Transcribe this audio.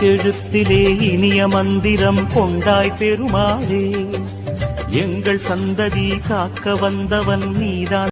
எட்டெழுத்திலே இனிய மந்திரம் கொண்டாய் பெருமாளே. எங்கள் சந்ததி காக்க வந்தவன் நீதான்.